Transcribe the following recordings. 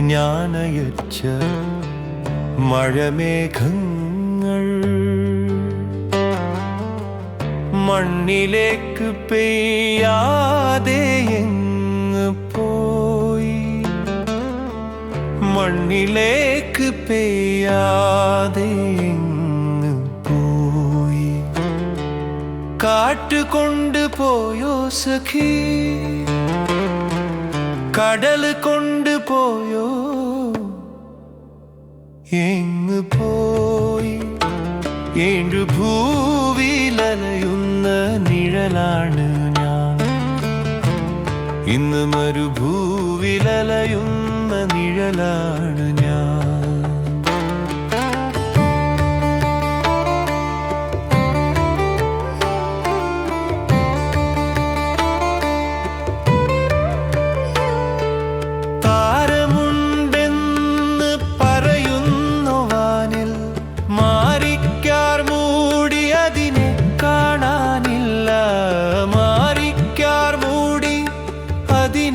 ഞാനയച്ച മഴമേഘങ്ങൾ. മണ്ണിലേക്ക് പെയ്യാതെ എങ്ങ് പോയി? മണ്ണിലേക്ക് പെയ്യാതെ എങ്ങ് പോയി? കാട്ടുകൊണ്ട് പോയോ സഖി? കടൽ കൊണ്ടുപോയോ എങ്ങ് പോയി? ഏഴു ഭൂവിലലയുന്ന നിഴലാണ് ഞാൻ. ഇന്ന് മരുഭൂവിലലയുന്ന നിഴലാണ് ഞാൻ.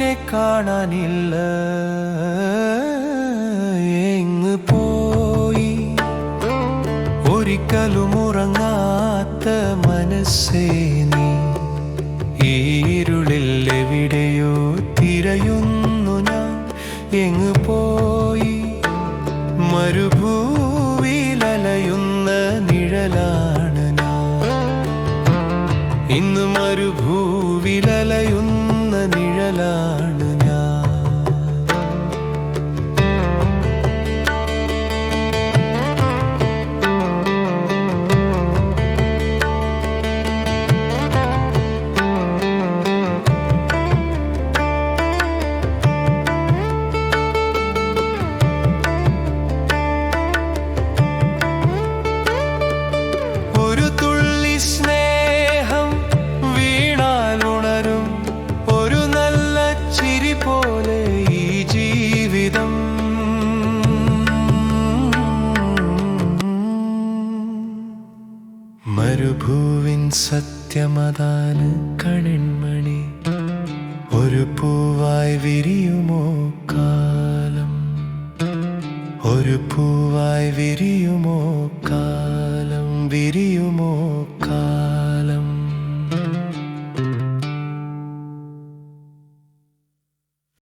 അതിനെ കാണാനില്ല. എങ്ങ് പോയി? ഒരിക്കലും ഉറങ്ങാത്ത മനസ്സേ നീ. ഈരുളിൽ എവിടെയോ തിരയുന്നു ഞാൻ. എങ്ങ് പോയി? മരുഭൂവിലലയുന്ന നിഴലാ ഇന്ന് മരുഭൂവിലലയുന്ന നിഴലാണ് മരുഭൂവിൻ സത്യമതാണ് കണിൺമണി ഒരു പൂവായി വിരിയുമോ കാലം? ഒരു പൂവായി വിരിയുമോ കാലം? വിരിയുമോ കാലം